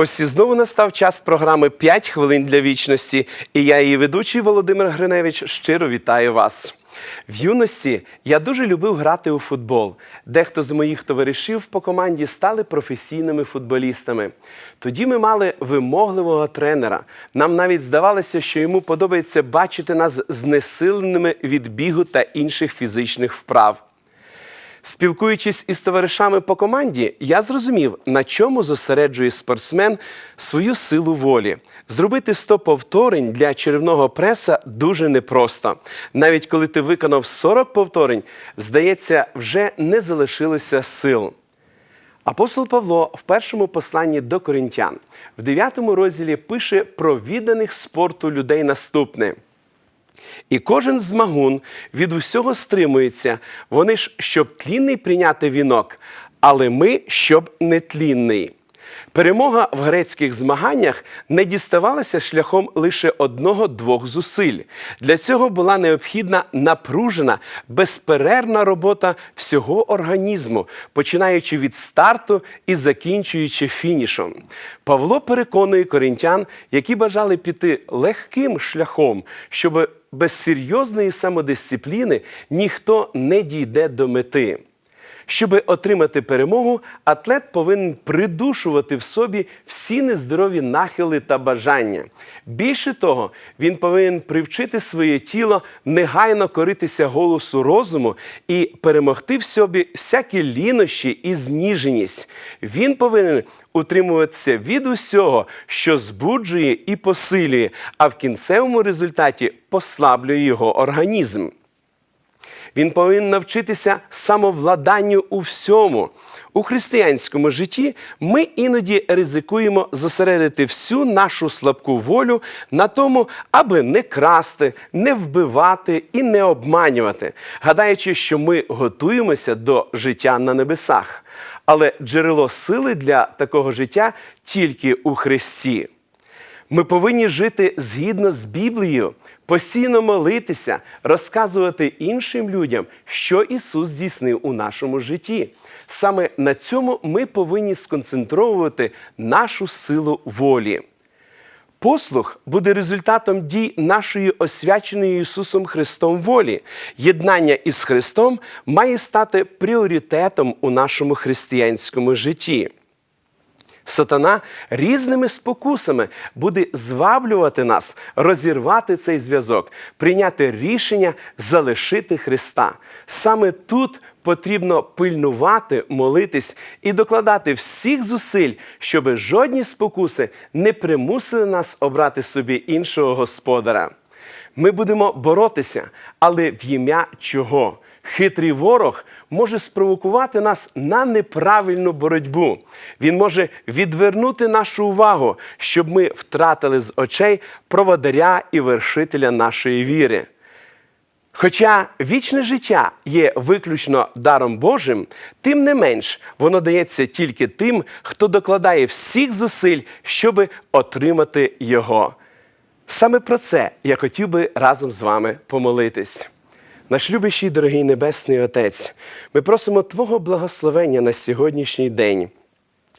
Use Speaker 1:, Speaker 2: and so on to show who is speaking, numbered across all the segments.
Speaker 1: Ось і знову настав час програми «5 хвилин для вічності. І я, її ведучий Володимир Гриневич, щиро вітаю вас. В юності я дуже любив грати у футбол. Дехто з моїх товаришів по команді стали професійними футболістами. Тоді ми мали вимогливого тренера. Нам навіть здавалося, що йому подобається бачити нас знесиленими від бігу та інших фізичних вправ. Спілкуючись із товаришами по команді, я зрозумів, на чому зосереджує спортсмен свою силу волі. Зробити 100 повторень для черевного преса дуже непросто. Навіть коли ти виконав 40 повторень, здається, вже не залишилося сил. Апостол Павло в першому посланні до коринтян в 9 розділі пише про відданих спорту людей наступне. І кожен змагун від усього стримується. Вони ж, щоб тлінний прийняти вінок, але ми, щоб нетлінний. Перемога в грецьких змаганнях не діставалася шляхом лише одного-двох зусиль. Для цього була необхідна напружена, безперервна робота всього організму, починаючи від старту і закінчуючи фінішом. Павло переконує коринтян, які бажали піти легким шляхом, щоб без серйозної самодисципліни ніхто не дійде до мети. Щоб отримати перемогу, атлет повинен придушувати в собі всі нездорові нахили та бажання. Більше того, він повинен привчити своє тіло негайно коритися голосу розуму і перемогти в собі всякі лінощі і зніженість. Він повинен утримуватися від усього, що збуджує і посилює, а в кінцевому результаті послаблює його організм. Він повинен навчитися самовладанню у всьому. У християнському житті ми іноді ризикуємо зосередити всю нашу слабку волю на тому, аби не красти, не вбивати і не обманювати, гадаючи, що ми готуємося до життя на небесах. Але джерело сили для такого життя тільки у Христі. Ми повинні жити згідно з Біблією, постійно молитися, розказувати іншим людям, що Ісус здійснив у нашому житті. Саме на цьому ми повинні сконцентровувати нашу силу волі. Послух буде результатом дій нашої освяченої Ісусом Христом волі. Єднання із Христом має стати пріоритетом у нашому християнському житті. Сатана різними спокусами буде зваблювати нас, розірвати цей зв'язок, прийняти рішення залишити Христа. Саме тут потрібно пильнувати, молитись і докладати всіх зусиль, щоб жодні спокуси не примусили нас обрати собі іншого господаря. Ми будемо боротися, але в ім'я чого? Хитрий ворог може спровокувати нас на неправильну боротьбу. Він може відвернути нашу увагу, щоб ми втратили з очей проводаря і вершителя нашої віри. Хоча вічне життя є виключно даром Божим, тим не менш воно дається тільки тим, хто докладає всіх зусиль, щоби отримати його. Саме про це я хотів би разом з вами помолитись. Наш любящий дорогий Небесний Отець, ми просимо Твого благословення на сьогоднішній день.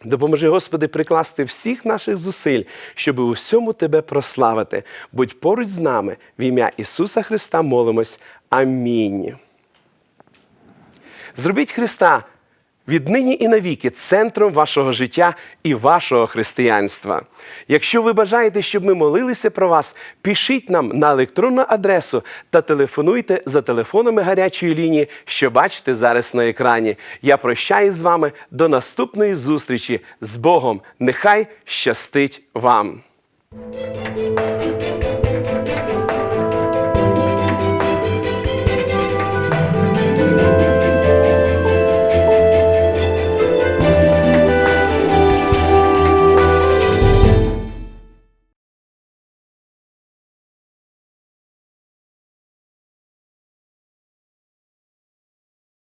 Speaker 1: Допоможи, Господи, прикласти всіх наших зусиль, щоб у всьому Тебе прославити. Будь поруч з нами в ім'я Ісуса Христа молимось. Амінь. Зробіть Христа віднині і навіки центром вашого життя і вашого християнства. Якщо ви бажаєте, щоб ми молилися про вас, пишіть нам на електронну адресу та телефонуйте за телефонами гарячої лінії, що бачите зараз на екрані. Я прощаюсь з вами до наступної зустрічі з Богом. Нехай щастить вам!